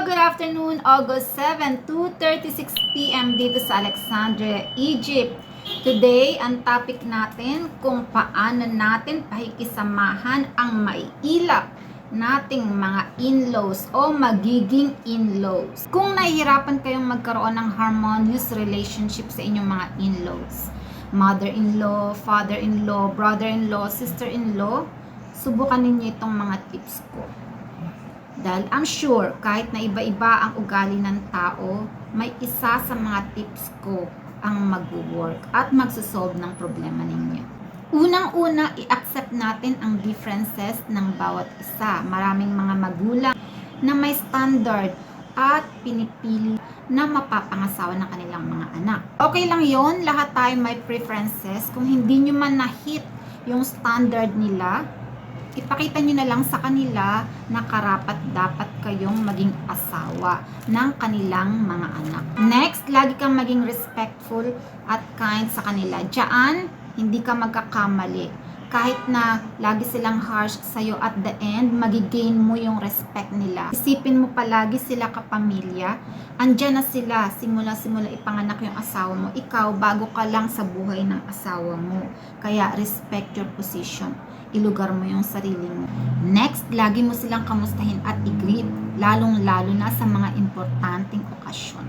good afternoon, August 7, 2.36pm dito sa Alexandria, Egypt. Today, ang topic natin kung paano natin pakikisamahan ang maiilap nating mga in-laws o magiging in-laws. Kung nahihirapan kayong magkaroon ng harmonious relationship sa inyong mga in-laws, mother-in-law, father-in-law, brother-in-law, sister-in-law, subukan ninyo itong mga tips ko. Dahil I'm sure, kahit na iba-iba ang ugali ng tao, may isa sa mga tips ko ang mag-work at magsosolve ng problema ninyo. Unang-una, i-accept natin ang differences ng bawat isa. Maraming mga magulang na may standard at pinipili na mapapangasawa ng kanilang mga anak. Okay lang yon lahat tayo may preferences. Kung hindi nyo man na-hit yung standard nila, ipakita nyo na lang sa kanila na karapat dapat kayong maging asawa ng kanilang mga anak. Next, lagi kang maging respectful at kind sa kanila. Diyan, hindi ka magkakamali. Kahit na lagi silang harsh sa'yo at the end, magigain mo yung respect nila. Isipin mo palagi sila kapamilya. Andyan na sila, simula-simula ipanganak yung asawa mo. Ikaw, bago ka lang sa buhay ng asawa mo. Kaya respect your position ilugar mo yung sarili mo. Next, lagi mo silang kamustahin at i-greet, lalong-lalo na sa mga importanteng okasyon.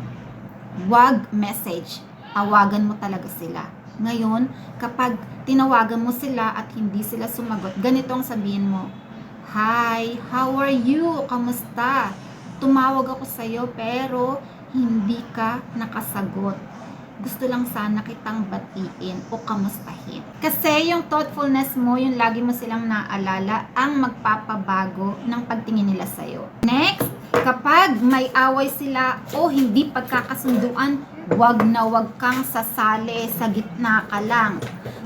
Huwag message, tawagan mo talaga sila. Ngayon, kapag tinawagan mo sila at hindi sila sumagot, ganito ang sabihin mo, Hi, how are you? Kamusta? Tumawag ako sa'yo pero hindi ka nakasagot gusto lang sana kitang batiin o kamustahin. Kasi yung thoughtfulness mo, yung lagi mo silang naalala, ang magpapabago ng pagtingin nila sa'yo. Next, kapag may away sila o hindi pagkakasunduan, wag na wag kang sasali sa gitna ka lang.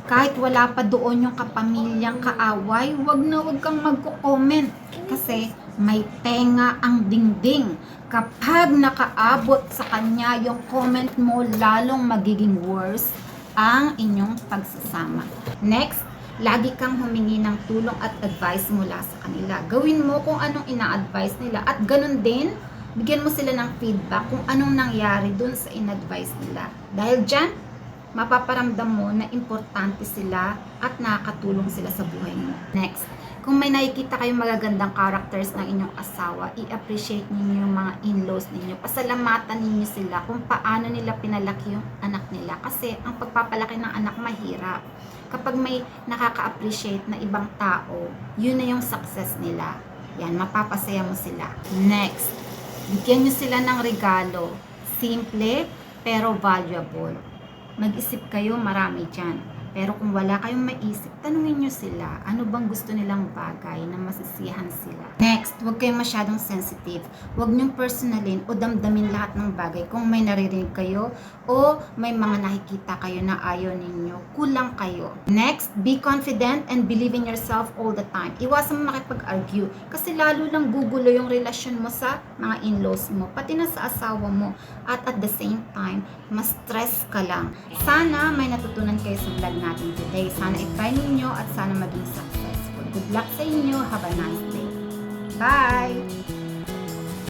Kahit wala pa doon yung kapamilyang kaaway, wag na wag kang magko-comment. Kasi may tenga ang dingding. Kapag nakaabot sa kanya yung comment mo, lalong magiging worse ang inyong pagsasama. Next, lagi kang humingi ng tulong at advice mula sa kanila. Gawin mo kung anong ina-advise nila at ganun din, bigyan mo sila ng feedback kung anong nangyari dun sa in-advise nila. Dahil dyan, mapaparamdam mo na importante sila at nakakatulong sila sa buhay mo. Next, kung may nakikita kayong magagandang characters ng inyong asawa, i-appreciate ninyo yung mga in-laws ninyo. Pasalamatan ninyo sila kung paano nila pinalaki yung anak nila. Kasi ang pagpapalaki ng anak mahirap. Kapag may nakaka-appreciate na ibang tao, yun na yung success nila. Yan, mapapasaya mo sila. Next, bigyan nyo sila ng regalo. Simple, pero valuable. Mag-isip kayo, marami dyan. Pero kung wala kayong maisip, tanungin nyo sila, ano bang gusto nilang bagay na masisiyahan sila. Next, huwag kayong masyadong sensitive. Huwag nyong personalin o damdamin lahat ng bagay kung may naririnig kayo o may mga nakikita kayo na ayaw ninyo. Kulang kayo. Next, be confident and believe in yourself all the time. Iwasan mo makipag-argue kasi lalo lang gugulo yung relasyon mo sa mga in-laws mo, pati na sa asawa mo. At at the same time, mas stress ka lang. Sana may natutunan kayo sa vlog natin today. Sana i-try ninyo at sana maging successful. Good luck sa inyo. Have a nice day. Bye!